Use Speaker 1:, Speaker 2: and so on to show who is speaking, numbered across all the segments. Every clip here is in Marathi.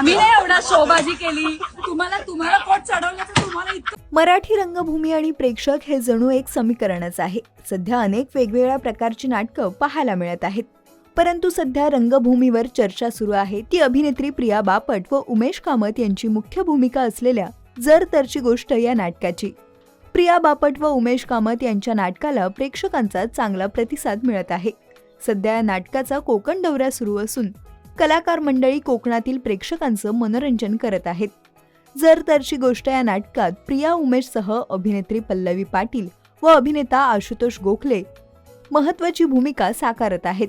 Speaker 1: आम्ही नाही एवढा शोबाजी केली. तुम्हाला तुम्हाला पोट चढवल्याचं तुम्हाला इतकं
Speaker 2: मराठी रंगभूमी आणि प्रेक्षक हे जणू एक समीकरणच आहे. सध्या अनेक वेगवेगळ्या प्रकारची नाटकं पाहायला मिळत आहेत. परंतु सध्या रंगभूमीवर चर्चा सुरू आहे. ती अभिनेत्री प्रिया बापट व उमेश कामत यांची मुख्य भूमिका असलेल्या जर तरची गोष्ट या नाटकाची. प्रिया बापट व उमेश कामत यांच्या नाटकाला प्रेक्षकांचा चांगला प्रतिसाद मिळत आहे. सध्या या नाटकाचा कोकण दौरा सुरू असून कलाकार मंडळी कोकणातील प्रेक्षकांचं मनोरंजन करत आहेत. जर तरची गोष्ट या नाटकात प्रिया उमेशसह अभिनेत्री पल्लवी पाटील व अभिनेता आशुतोष गोखले महत्वाची भूमिका साकारत आहेत.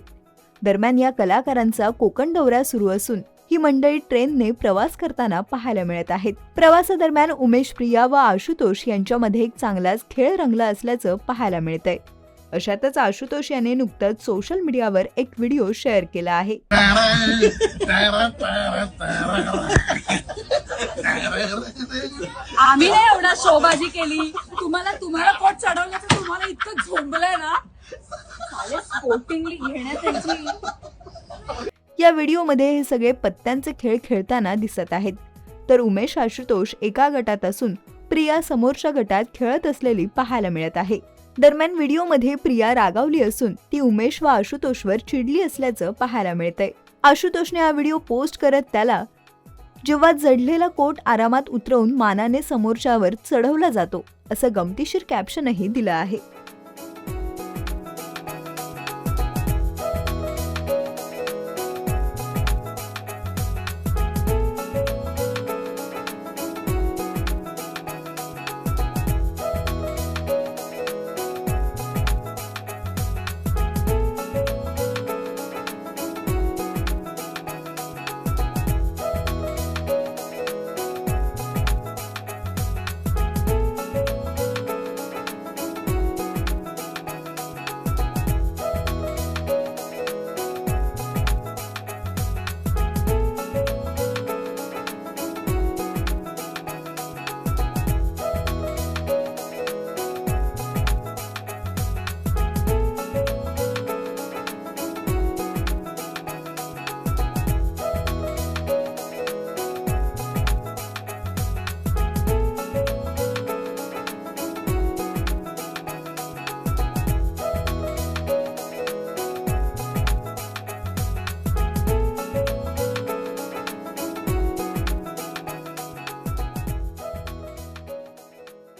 Speaker 2: दरम्यान या कलाकारांचा कोकण दौरा सुरू असून ही मंडळी ट्रेनने प्रवास करताना पाहायला मिळत आहेत. प्रवासादरम्यान उमेश प्रिया व आशुतोष यांच्यामध्ये एक चांगलाच खेळ रंगला असल्याचं पाहायला मिळतंय. अशातच आशुतोष याने नुकतंच सोशल मीडियावर एक व्हिडिओ शेअर केला आहे.
Speaker 1: आम्ही नाही एवढा शोबाजी केली. तुम्हाला तुम्हाला कोट चढवल्याचं तुम्हाला इतकं झोंबलंय ना. स्पोर्टिंगली घेण्यासाठी.
Speaker 2: या व्हिडिओमध्ये हे सगळे पत्त्यांचे खेळ खेळताना दिसत आहेत. तर उमेश आशुतोष एका गटात असून प्रिया समोरच्या गटात खेळत असलेली पाहायला मिळत आहे. दरम्यान व्हिडिओमध्ये प्रिया रागावली असून ती उमेश व आशुतोषवर चिडली असल्याचं पाहायला मिळतंय. आशुतोषने हा व्हिडिओ पोस्ट करत त्याला जेव्हा जडलेला कोट आरामात उतरवून मानाने समोरच्यावर चढवला जातो असं गमतीशीर कॅप्शनही दिलं आहे.